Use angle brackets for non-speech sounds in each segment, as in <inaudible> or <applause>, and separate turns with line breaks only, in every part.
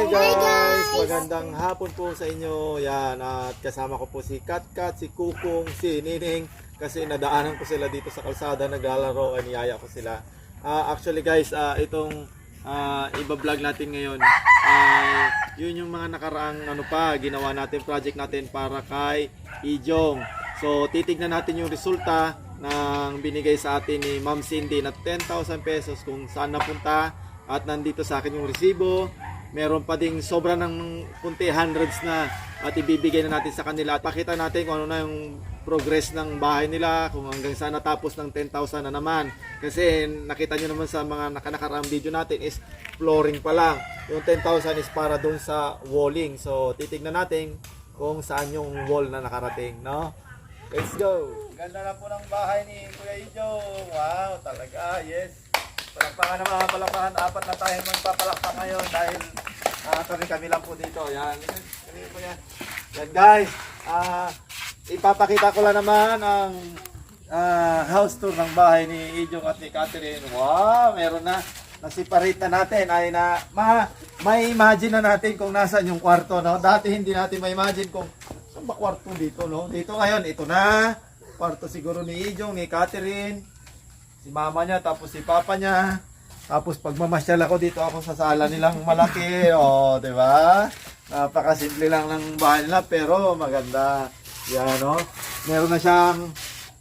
Hi guys! Magandang hapon po sa inyo. Yan, at kasama ko po si Katkat, si Kukong, si Nining. Kasi nadaanan ko sila dito sa kalsada, naglalaro, ay niyaya ko sila. Ah, actually guys, ah, itong ah, iba-vlog natin ngayon ay yun yung mga nakaraang ano pa, ginawa natin, project natin para kay Ijong. So, titignan natin yung resulta ng binigay sa atin ni Ma'am Cindy na 10,000 pesos kung saan napunta at nandito sa akin yung resibo. Meron pa ding sobra ng punti hundreds na at ibibigay na natin sa kanila. At pakita natin kung ano na yung progress ng bahay nila kung hanggang saan natapos ng 10,000 na naman. Kasi nakita nyo naman sa mga nakanakaraang video natin is flooring pa lang. Yung 10,000 is para doon sa walling. So titignan natin kung saan yung wall na nakarating no? Let's go! Ganda na po ng bahay ni Kuya Ijo. Wow talaga yes. Palakpakan na mga palakpakan. Apat na tayo magpapalakpak ngayon dahil ah, kami kami lang po dito. Yan. Kami po yan. Yan guys. ah ipapakita ko lang naman ang ah, house tour ng bahay ni Ijong at ni Catherine. Wow, meron na. Nasiparate na natin ay na ma, may imagine na natin kung nasaan yung kwarto no. Dati hindi natin ma-imagine kung saan ba kwarto dito no. Dito ngayon ito na. Kwarto siguro ni Ijong, ni Catherine si mama niya, tapos si papa niya. Tapos pag mamasyal ako dito ako sa sala nilang malaki, <laughs> oh, 'di ba? Napakasimple lang ng bahay nila pero maganda. Yan, no? Meron na siyang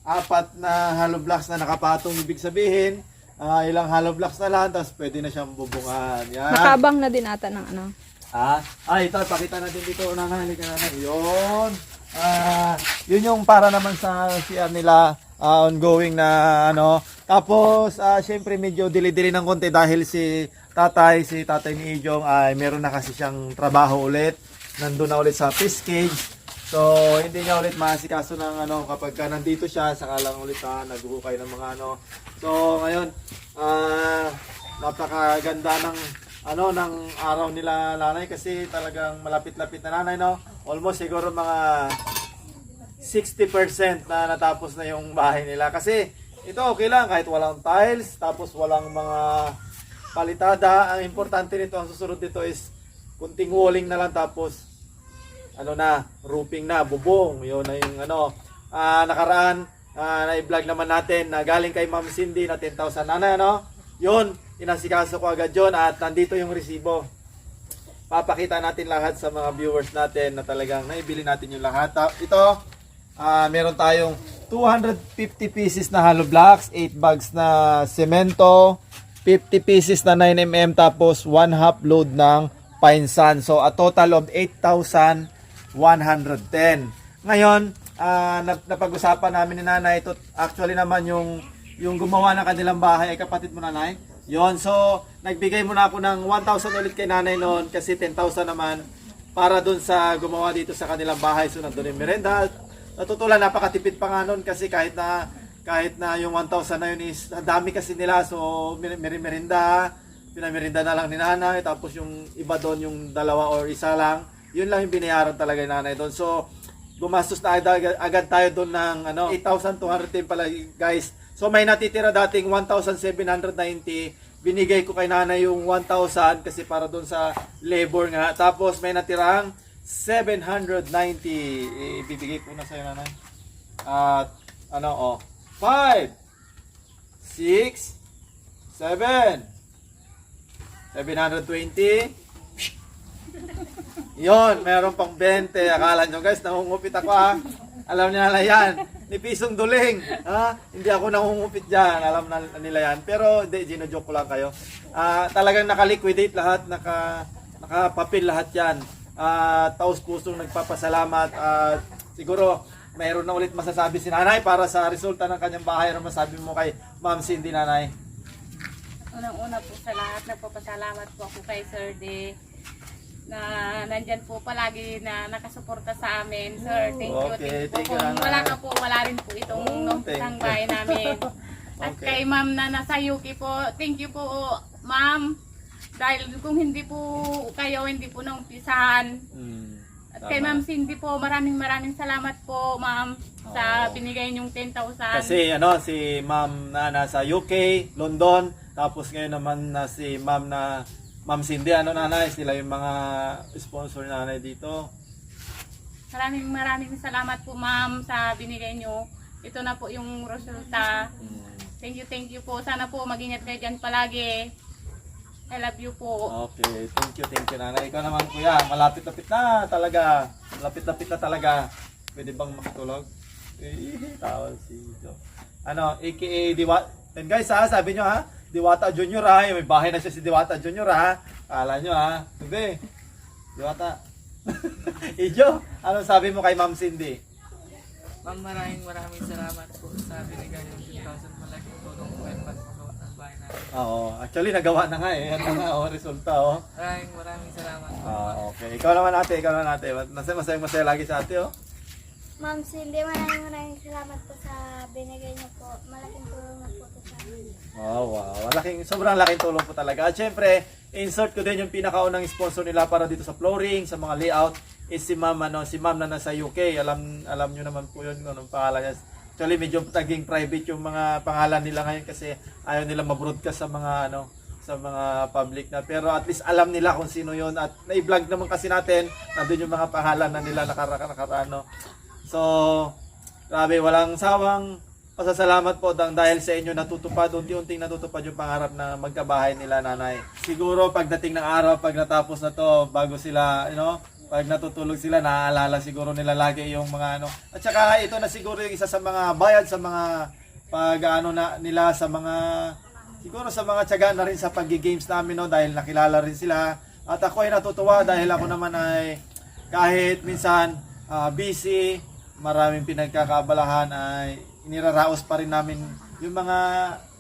apat na hollow blocks na nakapatong ibig sabihin. ah, ilang hollow blocks na lang, tapos pwede na siyang bubungan. Yan.
Nakabang na din ata ng ano.
Ah, ay ito, pakita natin dito. Nanay, halika nanay. Yun. Ah, yun yung para naman sa CR nila ah, ongoing na ano. Tapos, ah, syempre medyo dili-dili ng konti dahil si tatay, si tatay ni Ijong ay meron na kasi siyang trabaho ulit. Nandun na ulit sa fish cage. So, hindi niya ulit maasikaso ng ano kapag ka nandito siya, saka lang ulit ah, naghuhukay ng mga ano. So, ngayon, ah, napakaganda ng ano ng araw nila nanay kasi talagang malapit-lapit na nanay no. Almost siguro mga 60% na natapos na yung bahay nila kasi ito okay lang kahit walang tiles tapos walang mga palitada. Ang importante nito ang susunod dito is kunting walling na lang tapos ano na, roofing na, bubong. Yun na yung ano, ah, nakaraan, ah, na-vlog naman natin na galing kay Ma'am Cindy na 10,000 na ano. Yun, inasikaso ko agad yun at nandito yung resibo. Papakita natin lahat sa mga viewers natin na talagang naibili natin yung lahat. Ito, ah, meron tayong 250 pieces na hollow blocks, 8 bags na semento, 50 pieces na 9mm tapos 1 half load ng pine sand. So a total of 8,110. Ngayon, nap- napag-usapan namin ni nanay ito actually naman yung yung gumawa ng kanilang bahay ay kapatid mo nanay. Yon, so nagbigay muna ako ng 1,000 ulit kay nanay noon kasi 10,000 naman para dun sa gumawa dito sa kanilang bahay. So nandun yung merenda. Natutulan napakatipid pa nga noon kasi kahit na kahit na yung 1,000 na yun is ang dami kasi nila. So mer- mer- merenda pinamerinda na lang ni nanay tapos yung iba doon yung dalawa or isa lang yun lang yung binayaran talaga ni nanay doon. So gumastos na agad, agad tayo doon ng ano 8,210 pala guys. So may natitira dating 1,790 binigay ko kay nanay yung 1,000 kasi para doon sa labor nga. Tapos may natirang 790 ibibigay ko na sa'yo nanay at ano oh 5 6 7 720 Yon, meron pang 20. Akala nyo guys, nangungupit ako ha. Alam niyo na yan. Ni Pisong Duling. Ha? Hindi ako nangungupit dyan. Alam na nila yan. Pero hindi, gino-joke ko lang kayo. Ah, talagang naka-liquidate lahat, naka, naka-papel lahat yan. Ah, taos pusong nagpapasalamat. At siguro, mayroon na ulit masasabi si nanay para sa resulta ng kanyang bahay. Ano masabi mo kay Ma'am Cindy nanay?
Unang-una po sa lahat, nagpapasalamat po ako kay Sir D na nandyan po palagi na nakasuporta sa amin. Sir, thank you.
Okay,
thank you.
thank you,
Kung wala ka po, wala rin po itong
Oh, thank
bahay namin. <laughs> At
Okay.
kay ma'am na nasa UK po, thank you po ma'am. Dahil kung hindi po kayo, hindi po naumpisahan.
Hmm,
At
tama.
kay ma'am Cindy po, maraming maraming salamat po ma'am sa
Oo.
binigay niyong 10,000.
Kasi ano, si ma'am na nasa UK, London, tapos ngayon naman na si ma'am na Ma'am Cindy, ano nanay, sila yung mga sponsor nanay dito.
Maraming maraming salamat po ma'am sa binigay nyo. Ito na po yung resulta. Thank you, thank you po. Sana po mag-ingat kayo dyan palagi. I love you po.
Okay, thank you, thank you nanay. Ikaw naman kuya, malapit-lapit na talaga. Malapit-lapit na talaga. Pwede bang makitulog? Eh, tawag si Jo. Ano, aka Diwata. And guys ha, sabi nyo ha, Diwata Junior ha. May bahay na siya si Diwata Junior ha. Kala nyo ha. Hindi. Diwata. <laughs> Ijo, ano sabi mo kay Ma'am Cindy?
Ma'am, maraming maraming salamat po sa binigay yung 10,000 malaking tulong po at pagpagawa ng bahay namin.
Oo, actually nagawa na nga eh. Na nga, oh, resulta oh.
Maraming maraming salamat po.
Ah, okay. Ikaw naman ate, ikaw naman ate. Masaya masaya masaya lagi sa ate oh.
Ma'am Cindy, maraming maraming salamat po sa binigay niyo po. Malaking tulong na po ito sa amin.
Oh, wow. Malaking, sobrang laking tulong po talaga. At syempre, insert ko din yung pinakaunang sponsor nila para dito sa flooring, sa mga layout, is si ma'am, ano, si ma'am na nasa UK. Alam, alam nyo naman po yun kung anong pangalan niya. Actually, medyo naging private yung mga pangalan nila ngayon kasi ayaw nila mabroadcast sa mga, ano, sa mga public na. Pero at least alam nila kung sino yun. At na-vlog naman kasi natin, nandun yung mga pangalan na nila nakara, nakara, ano. So, grabe, walang sawang pasasalamat po dang dahil sa inyo natutupad, unti-unting natutupad yung pangarap na magkabahay nila nanay. Siguro pagdating ng araw, pag natapos na to, bago sila, you know, pag natutulog sila, naaalala siguro nila lagi yung mga ano. At saka ito na siguro yung isa sa mga bayad sa mga pag ano na nila sa mga siguro sa mga tiyaga na rin sa pag-games namin no dahil nakilala rin sila. At ako ay natutuwa dahil ako naman ay kahit minsan ah, busy, maraming pinagkakabalahan ay iniraraos pa rin namin yung mga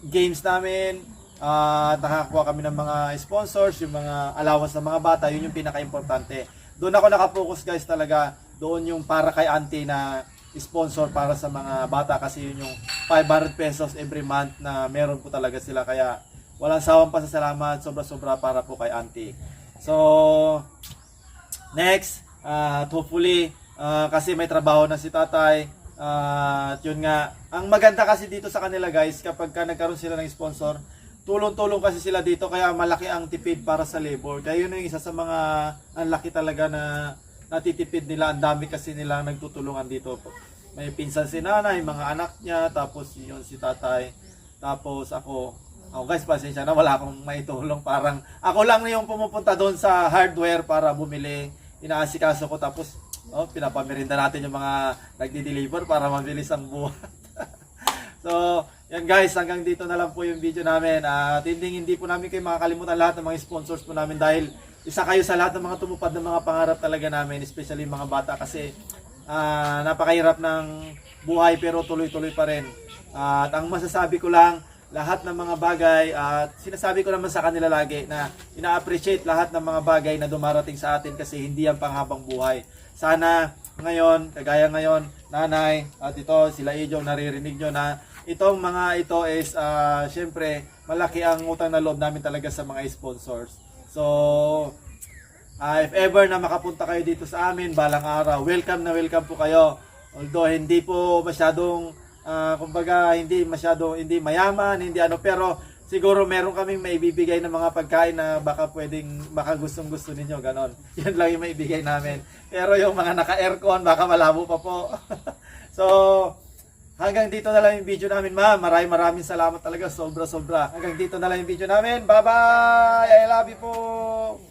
games namin at nakakuha kami ng mga sponsors, yung mga allowance ng mga bata, yun yung pinaka-importante. Doon ako nakapokus guys talaga, doon yung para kay auntie na sponsor para sa mga bata kasi yun yung 500 pesos every month na meron po talaga sila kaya walang sawang pasasalamat sobra-sobra para po kay auntie. So, Next, uh, hopefully, ah, kasi may trabaho na si tatay. Ah, at yun nga, ang maganda kasi dito sa kanila guys, kapag ka nagkaroon sila ng sponsor, tulong-tulong kasi sila dito, kaya malaki ang tipid para sa labor. Kaya yun yung isa sa mga, ang laki talaga na natitipid nila. Ang dami kasi nila nagtutulungan dito. May pinsan si nanay, mga anak niya, tapos yun si tatay, tapos ako, Oh guys, pasensya na wala akong maitulong. Parang ako lang na yung pumupunta doon sa hardware para bumili. Inaasikaso ko tapos oh, pinapamerinda natin yung mga nagdi-deliver para mabilis ang buhat. <laughs> so, yan guys, hanggang dito na lang po yung video namin. At hindi, hindi po namin kayo makakalimutan lahat ng mga sponsors po namin dahil isa kayo sa lahat ng mga tumupad ng mga pangarap talaga namin, especially mga bata kasi ah, napakahirap ng buhay pero tuloy-tuloy pa rin. at ang masasabi ko lang, lahat ng mga bagay at sinasabi ko naman sa kanila lagi na ina-appreciate lahat ng mga bagay na dumarating sa atin kasi hindi yan panghabang buhay. Sana ngayon, kagaya ngayon, nanay at ito sila Ijong naririnig nyo na itong mga ito is ah, syempre malaki ang utang na loob namin talaga sa mga sponsors. So, Ah, if ever na makapunta kayo dito sa amin, balang araw, welcome na welcome po kayo. Although hindi po masyadong, ah, kumbaga, hindi masyadong, hindi mayaman, hindi ano, pero siguro meron kaming maibibigay ng mga pagkain na baka pwedeng, baka gustong gusto ninyo, ganon. <laughs> Yan lang yung maibigay namin. Pero yung mga naka-aircon, baka malabo pa po. <laughs> so, hanggang dito na lang yung video namin, ma'am. Maraming maraming salamat talaga, sobra-sobra. Hanggang dito na lang yung video namin. Bye-bye! I love you po!